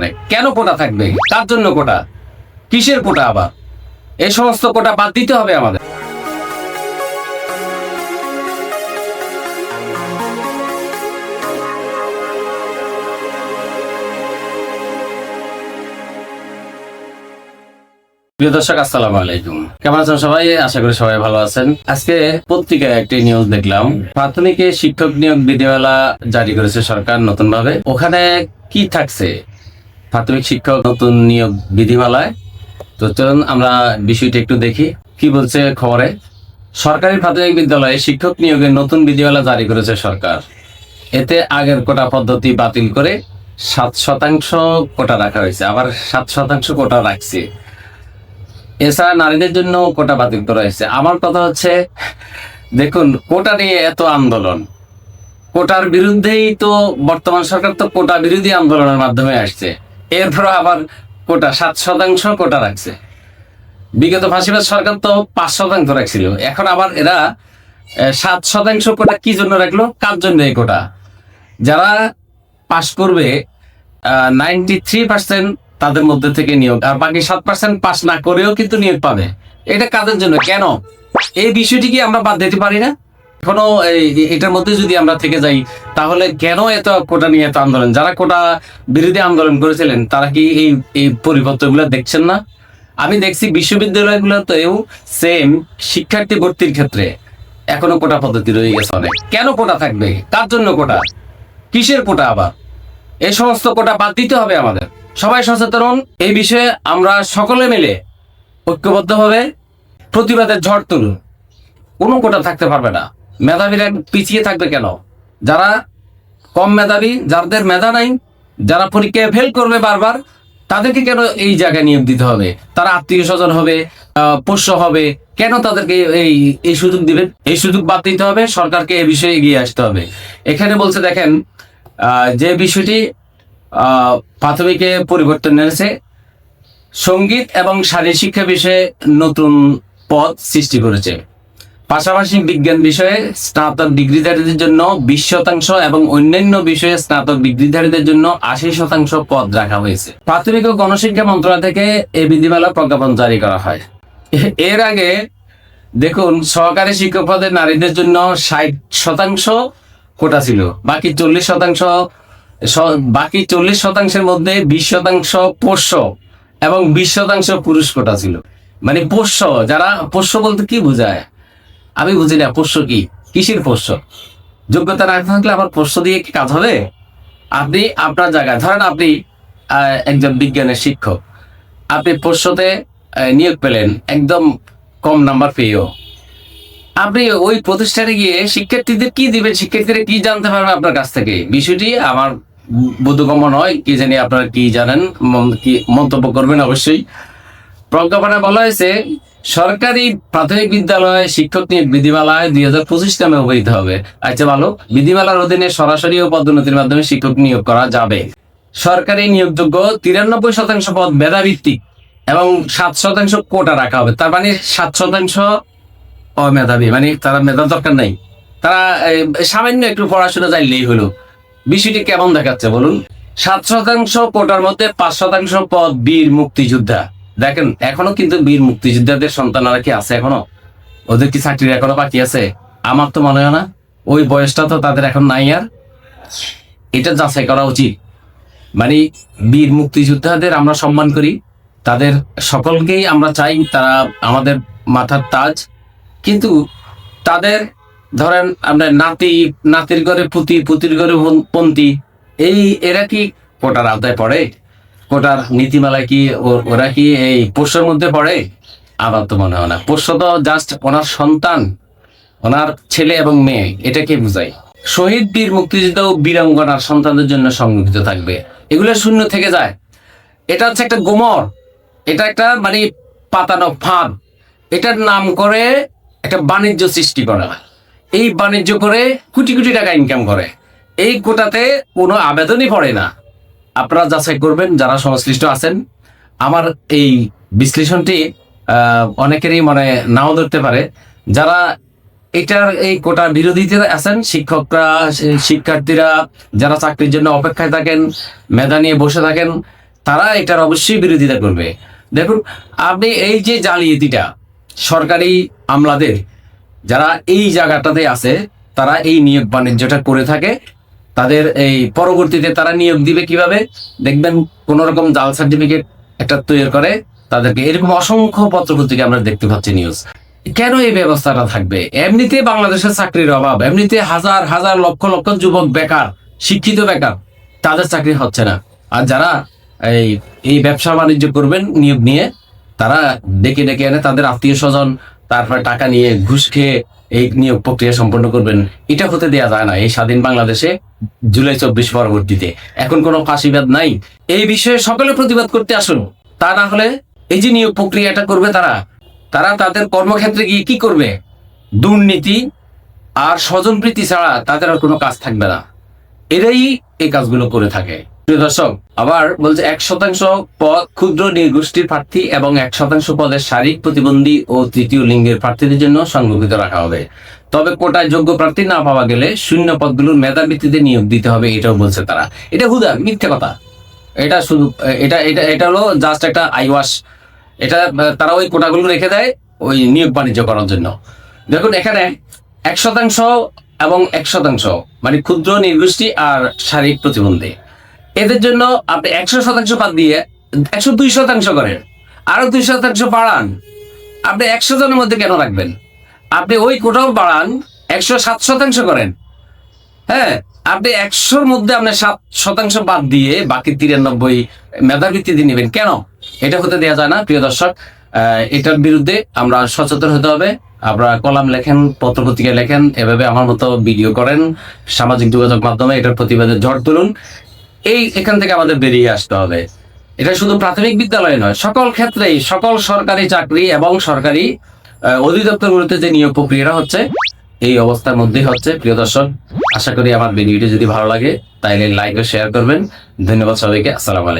অনেক কেন কোটা থাকবে? তার জন্য কোটা। কিসের কোটা আবার? এই সমস্ত কোটা বাদ দিতে হবে আমাদের। প্রিয় দর্শক, আসসালামু আলাইকুম। কেমন আছেন সবাই? আশা করি সবাই ভালো আছেন। আজকে পত্রিকায় একটি নিউজ দেখলাম। প্রাথমিকে শিক্ষক নিয়োগ বিধিমালা জারি করেছে সরকার নতুন ভাবে ওখানে কি থাকছে? প্রাথমিক শিক্ষক, নতুন নিয়োগ বিধিমালায়। তো চলুন আমরা বিষয়টি একটু দেখি। কি বলছে খবরে? সরকারি প্রাথমিক বিদ্যালয়ে শিক্ষক নিয়োগের নতুন বিধিমালা জারি করেছে সরকার। এতে আগের কোটা পদ্ধতি বাতিল করে সাত শতাংশ কোটা রাখা হয়েছে। আবার সাত শতাংশ কোটা রাখছে। এছাড়া নারীদের জন্য কোটা বাতিল করা হয়েছে। আমার কথা হচ্ছে, দেখুন, কোটা নিয়ে এত আন্দোলন। কোটার বিরুদ্ধেই তো বর্তমান সরকার তো কোটা বিরোধী আন্দোলনের মাধ্যমে আসছে। এরপর আবার কোটা সাত শতাংশ কোটা রাখছে। বিগত ফাঁসিবাদ সরকার তো পাঁচ শতাংশ রাখছিল। এখন আবার এরা সাত শতাংশ কোটা কি জন্য রাখল? কার জন্য এই কোটা? যারা পাশ করবে নাইনটি থ্রি পার্সেন্ট তাদের মধ্যে থেকে নিয়োগ, আর বাকি সাত পার্সেন্ট পাস না করেও কিন্তু নিয়োগ পাবে। এটা কাদের জন্য? কেন? এই বিষয়টি কি আমরা বাদ দিতে পারি না? এখনও এটার মধ্যে যদি আমরা থেকে যাই, তাহলে কেন এত কোটা নিয়ে এত আন্দোলন? যারা কোটা বিরোধী আন্দোলন করেছিলেন, তারা কি এই এই পরিবর্তনগুলো দেখছেন না? আমি দেখছি বিশ্ববিদ্যালয়গুলোতেও সেম শিক্ষার্থী ভর্তির ক্ষেত্রে এখনও কোটা পদ্ধতি রয়ে গেছে অনেক। কেন কোটা থাকবে? কার জন্য কোটা? কিসের কোটা আবার? এই সমস্ত কোটা বাদ দিতে হবে আমাদের। সবাই সচেতন এই বিষয়ে আমরা সকলে মিলে ঐক্যবদ্ধভাবে প্রতিবাদের ঝড় তুলুন। কোনো কোটা থাকতে পারবে না। মেধাবীরা পিছিয়ে থাকবে কেন? যারা কম মেধাবী, যাদের মেধা নাই, যারা পরীক্ষায় ফেল করবে বারবার, তাদেরকে কেন এই জায়গায় নিয়োগ দিতে হবে? তারা আত্মীয় স্বজন হবে পোষ্য হবে, কেন তাদেরকে এই এই সুযোগ দিবেন এই সুযোগ বাদ দিতে হবে, সরকারকে এ বিষয়ে এগিয়ে আসতে হবে। এখানে বলছে, দেখেন যে বিষয়টি প্রাথমিকে পরিবর্তন এনেছে, সংগীত এবং শারীর শিক্ষা বিষয়ে নতুন পদ সৃষ্টি করেছে। পাশাপাশি বিজ্ঞান বিষয়ে স্নাতক ডিগ্রিধারীদের জন্য বিশ শতাংশ এবং অন্যান্য বিষয়ে স্নাতক ডিগ্রিধারীদের জন্য আশি শতাংশ পদ রাখা হয়েছে। প্রাথমিক ও গণশিক্ষা মন্ত্রণালয় থেকে এই বিধিমালা প্রজ্ঞাপন জারি করা হয়। এর আগে দেখুন, সহকারী শিক্ষক পদে নারীদের জন্য ষাট শতাংশ কোটা ছিল। বাকি চল্লিশ শতাংশ বাকি চল্লিশ শতাংশের মধ্যে বিশ শতাংশ পোষ্য এবং বিশ শতাংশ পুরুষ কোটা ছিল। মানে পোষ্য, যারা, পোষ্য বলতে কি বোঝায়? আমি বুঝি না, পোষ্য কি? কিসের পোষ্য? যোগ্যতা না থাকলে আবার পোষ্য দিয়ে কি কাজ হবে? আপনি আপনার জায়গায়, ধরেন আপনি একজন বিজ্ঞানের শিক্ষক। আপনি পোষ্যতে নিয়োগ পেলেন, একদম কম নাম্বার পেয়েও। আপনি ওই প্রতিষ্ঠানে গিয়ে শিক্ষার্থীদের কি দিবেন? শিক্ষার্থীরা কি জানতে পারবে আপনার কাছ থেকে? বিষয়টি আমার বোধগম্য নয়, কি জানি আপনারা কি জানেন কি মন্তব্য করবেন অবশ্যই। প্রজ্ঞাপনে বলা হয়েছে সরকারি প্রাথমিক বিদ্যালয়ে শিক্ষক নিয়োগ বিধিমালায় দুই হাজার পঁচিশ নামে অবহিত হবে। আচ্ছা ভালো। বিধিমালার অধীনে সরাসরি ও পদোন্নতির মাধ্যমে শিক্ষক নিয়োগ করা যাবে। সরকারি নিয়োগযোগ্য তিরানব্বই শতাংশ পদ মেধাভিত্তিক এবং সাত শতাংশ কোটা রাখা হবে। তার মানে সাত শতাংশ অমেধাবী মানে তারা মেধার দরকার নাই। তারা সামান্য একটু পড়াশোনা চাইলেই হলো। বিষয়টি কেমন দেখাচ্ছে বলুন? সাত শতাংশ কোটার মধ্যে পাঁচ শতাংশ পদ বীর মুক্তিযোদ্ধা। দেখেন, এখনও কিন্তু বীর মুক্তিযোদ্ধাদের সন্তানরা কি আছে এখনও? ওদের কি চাকরির এখনও বাকি আছে? আমার তো মনে হয় না। ওই বয়সটা তো তাদের এখন নাই আর। এটা যাচাই করা উচিত। মানে বীর মুক্তিযোদ্ধাদের আমরা সম্মান করি। তাদের সকলকেই আমরা চাই, তারা আমাদের মাথার তাজ। কিন্তু তাদের ধরেন আপনার নাতি, নাতির ঘরে পুতি, পুতির ঘরে পন- পন্তি এই এরা কি কোটার আওতায় পড়ে? কোটার নীতিমালা কি ওরা কি এই পোষ্যের মধ্যে পড়ে? আমার তো মনে হয় না। পোষ্য তো জাস্ট ওনার সন্তান, ওনার ছেলে এবং মেয়ে এটাকে বুঝাই শহীদ বীর মুক্তিযোদ্ধা ও বীরাঙ্গনার সন্তানদের জন্য সংরক্ষিত থাকবে। এগুলো শূন্য থেকে যায়। এটা হচ্ছে একটা গোমর। এটা একটা মানে পাতানো ফাঁদ। এটার নাম করে একটা বাণিজ্য সৃষ্টি করা এই বাণিজ্য করে কোটি কোটি টাকা ইনকাম করে। এই কোটাতে কোনো আবেদনই পড়ে না। আপনারা যাচাই করবেন যারা সংশ্লিষ্ট আছেন। আমার এই বিশ্লেষণটি অনেকেরই মানে নাও ধরতে পারে। যারা এটার এই কোটা বিরোধীতে আছেন, শিক্ষকরা, শিক্ষার্থীরা, যারা চাকরির জন্য অপেক্ষায় থাকেন, মেধা নিয়ে বসে থাকেন, তারা এটার অবশ্যই বিরোধিতা করবে। দেখুন, আপনি এই যে জালিয়াতিটা, সরকারি আমলাদের, যারা এই জায়গাটাতে আছে, তারা এই নিয়োগ বাণিজ্যটা করে থাকে। তাদের এই পরবর্তীতে তারা নিয়োগ দিবে কীভাবে? দেখবেন কোন রকম জাল সার্টিফিকেট একটা তৈরি করে তাদেরকে। এরকম অসংখ্য পত্রপত্রিকা আমরা দেখতে পাচ্ছি নিউজ কেন এই ব্যবস্থাটা থাকবে? এমনিতে বাংলাদেশের চাকরির অভাব, এমনিতে হাজার হাজার, লক্ষ লক্ষ যুবক বেকার, শিক্ষিত বেকার, তাদের চাকরি হচ্ছে না। আর যারা এই এই ব্যবসা বাণিজ্য করবেন নিয়োগ নিয়ে, তারা ডেকে ডেকে এনে তাদের আত্মীয় স্বজন, তারপরে টাকা নিয়ে ঘুষ খেয়ে এই নিয়োগ প্রক্রিয়া সম্পন্ন করবেন। এটা হতে দেয়া যায় না। এই স্বাধীন বাংলাদেশে জুলাই চব্বিশ পরবর্তীতে। এখন কোনো ফাঁসিবাদ নাই। এই বিষয়ে সকলে প্রতিবাদ করতে আসুন। তা না হলে এই যে নিয়োগ প্রক্রিয়াটা করবে তারা তারা তাদের কর্মক্ষেত্রে গিয়ে কি করবে? দুর্নীতি আর স্বজনপ্রীতি ছাড়া তাদের আর কোনো কাজ থাকবে না। এরাই এই কাজগুলো করে থাকে। দর্শক, আবার বলছে এক শতাংশ পদ ক্ষুদ্র নির্গোষ্ঠীর প্রার্থী এবং এক শতাংশ পদের শারীরিক প্রতিবন্ধী ও তৃতীয় লিঙ্গের প্রার্থীদের জন্য সংরক্ষিত রাখা হবে। তবে কোটায় যোগ্য প্রার্থী না পাওয়া গেলে শূন্য পদগুলোর মেধা ভিত্তিতে নিয়োগ দিতে হবে এটাও বলছে তারা। এটা হুদা মিথ্যে কথা। এটা শুধু, এটা এটা এটা হলো জাস্ট একটা আইওয়াস। এটা, তারা ওই কোটাগুলো রেখে দেয় ওই নিয়োগ বাণিজ্য করার জন্য। দেখুন, এখানে এক শতাংশ এবং এক শতাংশ মানে ক্ষুদ্র নির্গোষ্ঠী আর শারীরিক প্রতিবন্ধী। এদের জন্য আপনি একশো শতাংশ বাদ দিয়ে একশো দুই শতাংশ করেন। আরও দুই শতাংশ বাড়ান। আপনি একশো জনের মধ্যে কেন রাখবেন? আপনি ওই কোটাও বাড়ান, একশো সাত শতাংশ করেন। হ্যাঁ আপনি একশোর মধ্যে আপনি সাত শতাংশ বাদ দিয়ে বাকি তিরানব্বই মেধার ভিত্তিতে নেবেন। কেন? এটা হতে দেওয়া যায় না, প্রিয় দর্শক। এটার বিরুদ্ধে আমরা সচেতন হতে হবে। আপনারা কলাম লেখেন পত্র পত্রপত্রিকা লেখেন, এভাবে আমার মতো ভিডিও করেন। সামাজিক যোগাযোগ মাধ্যমে এটার প্রতিবাদে ঝড় তুলুন। এই এখান থেকে আমাদের বেরিয়ে আসতে হবে। এটা শুধু প্রাথমিক বিদ্যালয় নয়, সকল ক্ষেত্রেই, সকল সরকারি চাকরি এবং সরকারি অধিদপ্তরগুলোতে যে নিয়োগ প্রক্রিয়াটা হচ্ছে, এই অবস্থার মধ্যেই হচ্ছে। প্রিয় দর্শক, আশা করি আমার ভিডিওটি যদি ভালো লাগে, তাইলে লাইক ও শেয়ার করবেন। ধন্যবাদ সবাইকে, আসসালামু আলাইকুম।